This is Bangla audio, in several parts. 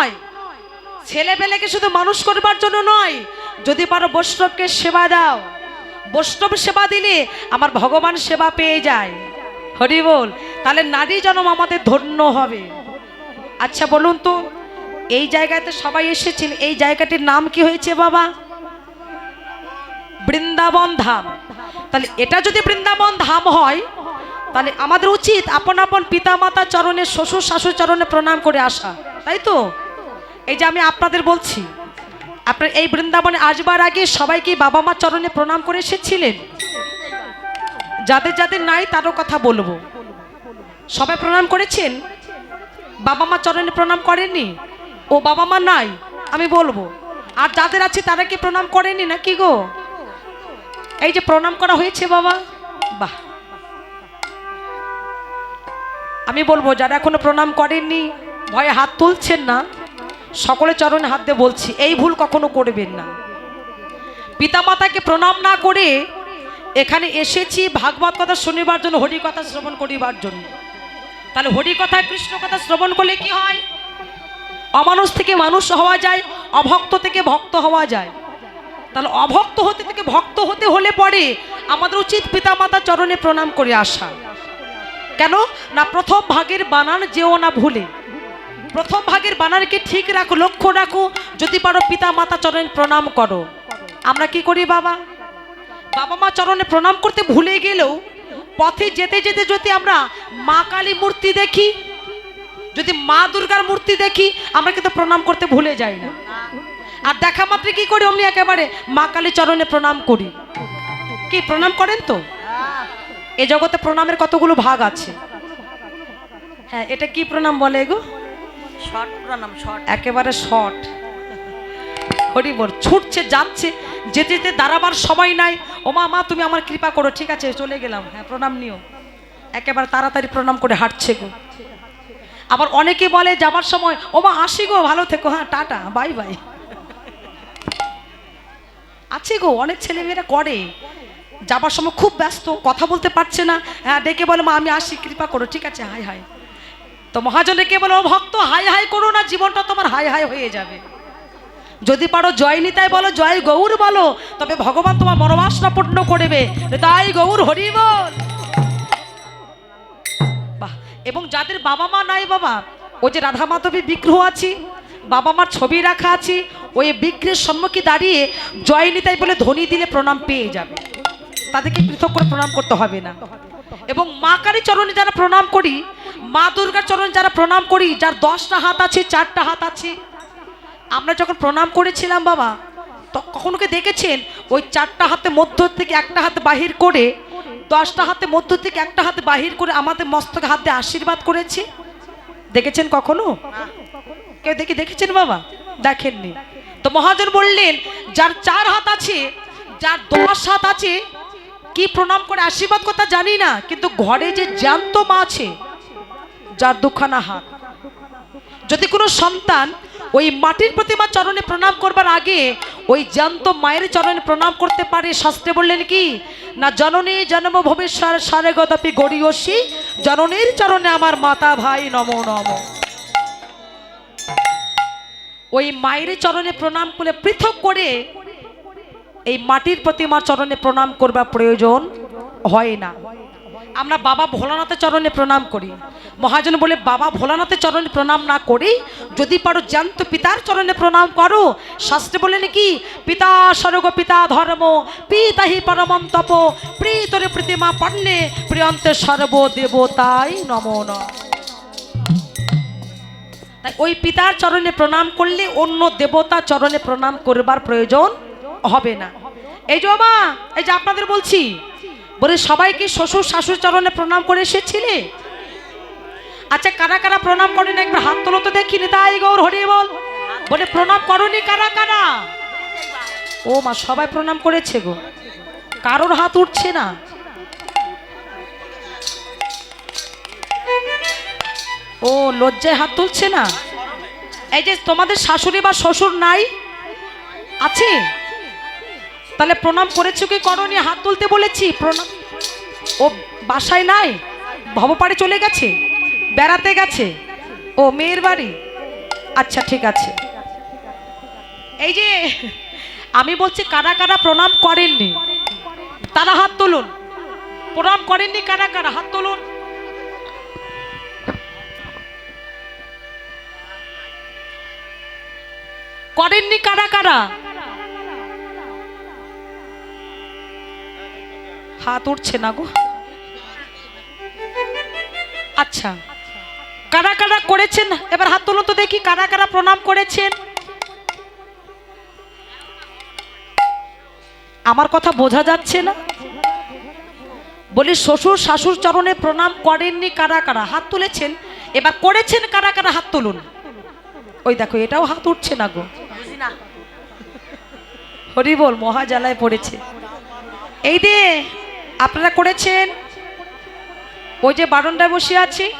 নয়। ছেলে পেলেকে শুধু মানুষ করবার জন্য নয়, যদি পারো বৈষ্ণবকে সেবা দাও। বৈষ্ণব সেবা দিলে আমার ভগবান সেবা পেয়ে যায়। হরি বল, তাহলে নারী জন্ম আমাদের ধন্য হবে। আচ্ছা বলুন তো, এই জায়গাতে সবাই এসেছেন এই জায়গাটির নাম কি হয়েছে বাবা? বৃন্দাবন ধাম। তাহলে এটা যদি বৃন্দাবন ধাম হয়, তাহলে আমাদের উচিত আপন আপন পিতামাতা চরণে, শ্বশুর শাশুর চরণে প্রণাম করে আসা, তাই তো? এই যে আমি আপনাদের বলছি, আপনার এই বৃন্দাবনে আসবার আগে সবাইকে বাবা মা চরণে প্রণাম করে এসেছিলেন। যাদের যাদের নাই তারও কথা বলব। সবাই প্রণাম করেছেন? বাবা মা চরণে প্রণাম করেননি? ও বাবা মা নাই, আমি বলব। আর যাদের আছে তারা কি প্রণাম করেনি না কি গো? এই যে প্রণাম করা হয়েছে বাবা। বাহ। আমি বলব, যারা এখনও প্রণাম করেননি, ভয়ে হাত তুলছেন না। সকলে চরণে হাত দিয়ে বলছি, এই ভুল কখনো করবেন না। পিতামাতাকে প্রণাম না করে এখানে এসেছি ভাগবত কথা শুনিবার জন্য, হরি কথা শ্রবণ করিবার জন্য। তাহলে হরি কথা, কৃষ্ণ কথা শ্রবণ করলে কি হয়? অমানুষ থেকে মানুষ হওয়া যায়, অভক্ত থেকে ভক্ত হওয়া যায়। তাহলে অভক্ত হতে থেকে ভক্ত হতে হলে পরে আমাদের উচিত পিতামাতা চরণে প্রণাম করে আসা। কেন? না প্রথম ভাগের বানান যেও না ভুলে। প্রথম ভাগের বানারকে ঠিক রাখো, লক্ষ্য রাখো। যদি পারো পিতা মাতা চরণে প্রণাম করো। আমরা কি করি বাবা? বাবা মা চরণে প্রণাম করতে ভুলে গেলেও পথে যেতে যেতে যদি আমরা মা কালী মূর্তি দেখি, যদি মা দুর্গার মূর্তি দেখি, আমরা কিন্তু প্রণাম করতে ভুলে যাই না। আর দেখা মাত্র কি করি অমনি একেবারে মা কালী চরণে প্রণাম করি। কি, প্রণাম করেন তো? এ জগতে প্রণামের কতগুলো ভাগ আছে? হ্যাঁ এটা কি প্রণাম বলে গো? শর্ট প্রণাম শর্ট একেবারে শর্ট হরিবর ছুটছে, যাচ্ছে, যেতে যেতে দাঁড়াবার সময় নাই। ও মা মা, তুমি আমার কৃপা করো, ঠিক আছে, চলে গেলাম। হ্যাঁ প্রণাম নিও। একেবারে তাড়াতাড়ি প্রণাম করে হাঁটছে গো। আবার অনেকে বলে যাবার সময়, ও মা, আসি গো, ভালো থেকো। হ্যাঁ টাটা, বাই বাই। আছে গো, অনেক ছেলেমেয়েরা করে। যাবার সময় খুব ব্যস্ত, কথা বলতে পারছে না। হ্যাঁ ডেকে বলে, মা, আমি আসি, কৃপা করো, ঠিক আছে হাই হাই তো মহাজনে কে বলো, "ও ভক্ত হাই হাই করো না, জীবনটা তোমার হাই হাই হয়ে যাবে। যদি পারো জয় নিতাই বলো, জয় গৌর বলো, তবে ভগবান তোমার মনোবাসনা পূর্ণ করবে। তাই গৌর, হরি বল। বাহ, এবং যাদের বাবা মা নাই বাবা ওই যে রাধা মাধবী বিগ্রহ আছি, বাবা মার ছবি রাখা আছে ওই বিগ্রহের সম্মুখে দাঁড়িয়ে জয় নিতাই বলে ধ্বনি দিলে প্রণাম পেয়ে যাবে। তাদেরকে পৃথক করে প্রণাম করতে হবে না। এবং মা কালী চরণে যারা প্রণাম করি মা দুর্গার চরণে যারা প্রণাম করি, যার দশটা হাত আছে, চারটা হাত আছে, আমরা যখন প্রণাম করেছিলাম বাবা কখনো কি দেখেছেন? ওই চারটা হাতে মধ্য থেকে একটা হাত বাহির করে, দশটা হাতে মধ্য থেকে একটা হাতে বাহির করে আমাদের মস্তকে হাত আশীর্বাদ করেছে? দেখেছেন কখনো? কেউ দেখে, দেখেছেন বাবা? দেখেননি। তো মহাজন বললেন, যার চার হাত আছে, যার দশ হাত আছে, কি প্রণাম করে আশীর্বাদ কথা জানি না, কিন্তু ঘরে যে জ্যান্ত মা আছে যার দুখানা হাত। যদি কোনো সন্তান ওই মাটির প্রতিমা চরণে প্রণাম করবার আগে ওই জ্যান্ত মায়ের চরণে প্রণাম করতে পারে, শাস্ত্রে বললেন কি? না জননী জন্ম ভবিষ্যৎ, সারে গদাপি গড়িয়সী জননীর চরণে আমার মাতা ভাই, নম নম। ওই মায়ের চরণে প্রণাম করে পৃথক করে এই মাটির প্রতিমার চরণে প্রণাম করবার প্রয়োজন হয় না। আমরা বাবা ভোলানাথের চরণে প্রণাম করি। মহাজন বলে, বাবা ভোলানাথের চরণে প্রণাম না করি যদি পারো জ্যান্ত পিতার চরণে প্রণাম করো। শাস্ত্রে বলে নাকি, পিতা স্বর্গ, পিতা ধর্ম, পিতাহি পরমম তপ, প্রীতরে প্রতিমা পণ্যে প্রিয়ন্তে সর্ব দেবতাই নম। তাই ওই পিতার চরণে প্রণাম করলে অন্য দেবতা চরণে প্রণাম করবার প্রয়োজন হবে না। এই যে মা এই যে আপনাদের বলছি বলে, সবাইকে শ্বশুর শাশুর চরণে প্রণাম করে এসেছিলে? আচ্ছা কারা কারা প্রণাম করেন? একবার হাত তোলো তো দেখিনি তাই গৌর, হরি বল। বলে, প্রণাম করনি কারা কারা? ও মা, সবাই প্রণাম করেছে গো। কারোর হাত উঠছে না। ও, লজ্জায় হাত তুলছে না? এই যে তোমাদের শাশুড়ি বা শ্বশুর নাই? আছে। তাহলে প্রণাম করেছ কি করনি হাত তুলতে বলেছি। প্রণাম। ও বাসায় নাই? ভবপাড়ে চলে গেছে? বেড়াতে গেছে? ও মেয়ের বাড়ি? আচ্ছা ঠিক আছে। এই যে, আমি বলছি কারা কারা প্রণাম করেননি? তারা হাত তুলুন। প্রণাম করেননি কারা কারা? হাত তুলুন। করেননি কারা কারা? হাত উঠছে না গো। আচ্ছা কারা কারা করেছেন? এবার হাত তুলুন তো দেখি, কারা কারা প্রণাম করেছেন? আমার কথা বোঝা যাচ্ছে না? বলি, শ্বশুর শাশুর চরণে প্রণাম করেননি কারা কারা? হাত তুলেছেন? এবার করেছেন কারা কারা? হাত তুলুন। ওই দেখো, এটাও হাত উঠছে না গো। হরি বল মহাজালায় পড়েছে। এই দে আপনারা করেছেন? ওই যে বারন্দায় বসে আছি।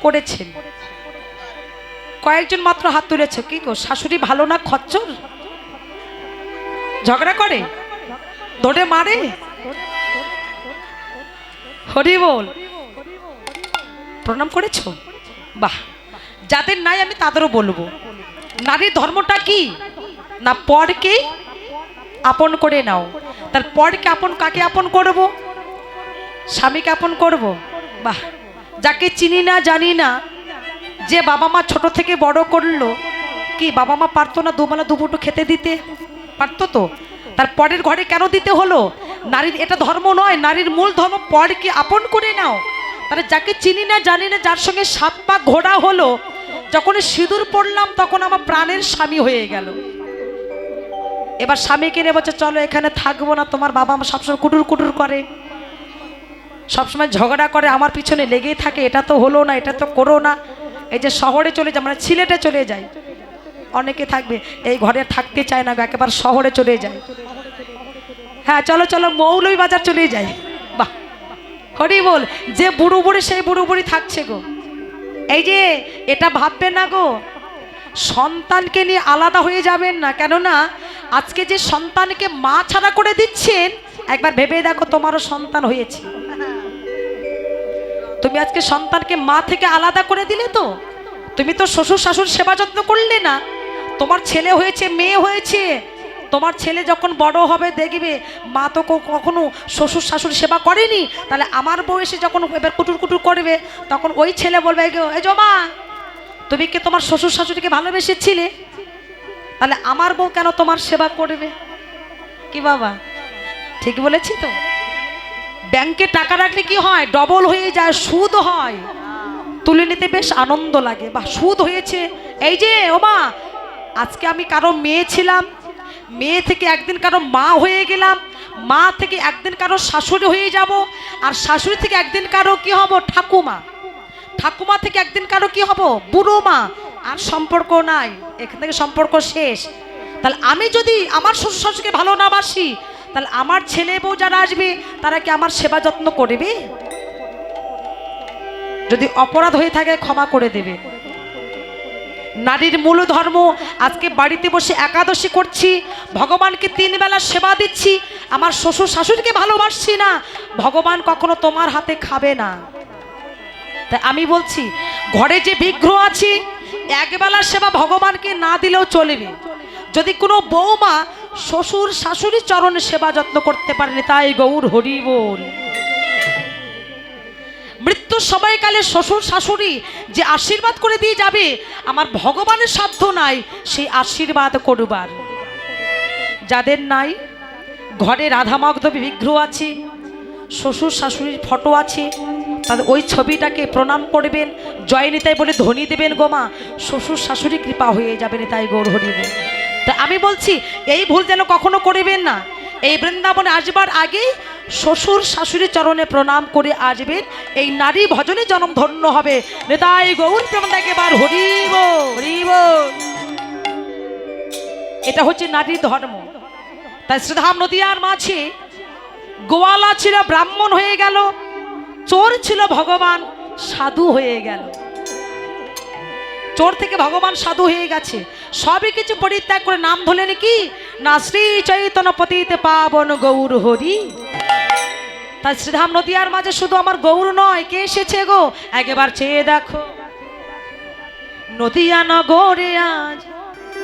করেছেন। কয়েকজন মাত্র হাত তুলেছে। কি গো, শাশুড়ি ভালো না খচ্চর? ঝগড়া করে? ধরে মারে? হরি বল। প্রণাম করেছ? বাহ। যাদের নাই আমি তাদেরও বলব। নারীর ধর্মটা কি? না পরকে আপন করে নাও। তার পরকে আপন কাকে আপন করব? স্বামীকে আপন করব? বাহ! যাকে চিনি না, জানি না, যে বাবা মা ছোট থেকে বড় করল, কি বাবা মা পারতো না দুবেলা দুপুটো খেতে দিতে? পারতো তো? তার পরের ঘরে কেন দিতে হলো? নারীর এটা ধর্ম নয়, নারীর মূল ধর্ম পরকে আপন করে নাও। তাহলে যাকে চিনি না, জানি না, যার সঙ্গে সাত পা ঘোড়া হলো, যখন সিঁদুর পড়লাম, তখন আমার প্রাণের স্বামী হয়ে গেল। এবার স্বামীকে নিয়ে বলছে, চলো এখানে থাকব না, তোমার বাবা আমার সবসময় কুটুর কুটুর করে। সবসময় ঝগড়া করে, আমার পিছনে লেগেই থাকে, এটা তো হলো না, এটা তো করো না। এই যে শহরে চলে যায় মানে সিলেটে চলে যায়। অনেকে থাকবে, এই ঘরে থাকতে চায় না একেবারে শহরে চলে যায়। হ্যাঁ চলো চলো মৌলই বাজার চলে যায় বাহ, হরি বল, যে বুড়ো বুড়ি, সেই বুড়ো বুড়ি থাকছে গো। এই যে, এটা ভাববে না গো, সন্তানকে নিয়ে আলাদা হয়ে যাবেন না, কেননা আজকে যে সন্তানকে মা ছাড়া করে দিচ্ছেন একবার ভেবে দেখো তোমারও সন্তান হয়েছে। তুমি আজকে সন্তানকে মা থেকে আলাদা করে দিলে তো? তুমি তো শ্বশুর শাশুর সেবা যত্ন করলে না। তোমার ছেলে হয়েছে মেয়ে হয়েছে। তোমার ছেলে যখন বড় হবে দেখবে মা তো কখনো শ্বশুর শাশুর সেবা করেনি। তাহলে আমার বয়সে যখন এবার কুটুর কুটুর করবে তখন ওই ছেলে বলবে "এই গো, এই জমা তুমি কি তোমার শ্বশুর শাশুড়িকে ভালোবেসেছিলে? তাহলে আমার বউ কেন তোমার সেবা করবে? কি বাবা? ঠিক বলেছি তো? ব্যাংকে টাকা রাখলে কি হয়? ডবল হয়ে যায়, সুদ হয়। তুলে নিতে বেশ আনন্দ লাগে। বা সুদ হয়েছে। এই যে ওমা আজকে আমি কারও মেয়ে ছিলাম। মেয়ে থেকে একদিন কারও মা হয়ে গেলাম। মা থেকে একদিন কারও শাশুড়ি হয়ে যাব। আর শাশুড়ি থেকে একদিন কারও কি হব? ঠাকুমা। ঠাকুমা থেকে একদিন কারও কি হব? বুড়ো মা। আর সম্পর্ক নাই, এখান থেকে সম্পর্ক শেষ। তাহলে আমি যদি আমার শ্বশুর শাশুকে ভালো না বাসি, তাহলে আমার ছেলে বউ যারা আসবে, তারা কি আমার সেবা যত্ন করবে? যদি অপরাধ হয়ে থাকে, ক্ষমা করে দেবে। নারীর মূল ধর্ম, আজকে বাড়িতে বসে একাদশী করছি, ভগবানকে তিন বেলা সেবা দিচ্ছি, আমার শ্বশুর শাশুড়িকে ভালোবাসছি না, ভগবান কখনো তোমার হাতে খাবে না। তাই আমি বলছি, ঘরে যে বিগ্রহ আছে একবেলা সেবা ভগবানকে না দিলেও চলবে। যদি কোনো বৌমা শ্বশুর শাশুড়ি চরণে সেবা যত্ন করতে পারেনি, তাই গৌর হরি বল। মৃত্যুর সময়কালে শ্বশুর শাশুড়ি যে আশীর্বাদ করে দিয়ে যাবে, আমার ভগবানের সাধ্য নাই, সেই আশীর্বাদ করবার। যাদের নাই, ঘরে রাধামগ্ধ বিগ্রহ আছে, শ্বশুর শাশুড়ির ফটো আছে তাদের ওই ছবিটাকে প্রণাম করবেন জয় নিতাই বলে ধ্বনি দেবেন গোমা শ্বশুর শাশুড়ি কৃপা হয়ে যাবেন তাই গৌর হরিব তা আমি বলছি এই ভুল যেন কখনো করবেন না। এই বৃন্দাবনে আসবার আগেই শ্বশুর শাশুড়ি চরণে প্রণাম করে আসবেন। এই নারী ভজনে জনম ধন্য হবে। নেতাই গৌর প্রেম একেবার হরিব হরিব এটা হচ্ছে নারীর ধর্ম। তাই শ্রীধাম নদিয়ার মাঝে গোয়ালা ছিল ব্রাহ্মণ হয়ে গেল। চোর ছিল ভগবান, সাধু হয়ে গেল। চোর থেকে ভগবান সাধু হয়ে গেছে। সবই কিছু পরিত্যাগ করে নাম ধরলেন কি? না শ্রী চৈতন্য পতিতে পাবন গৌর হরি। তাই শ্রীধাম নদিয়ার মাঝে শুধু আমার গৌর নয়, কে এসেছে গো? একবার চেয়ে দেখো। নদিয়া নগরে আজ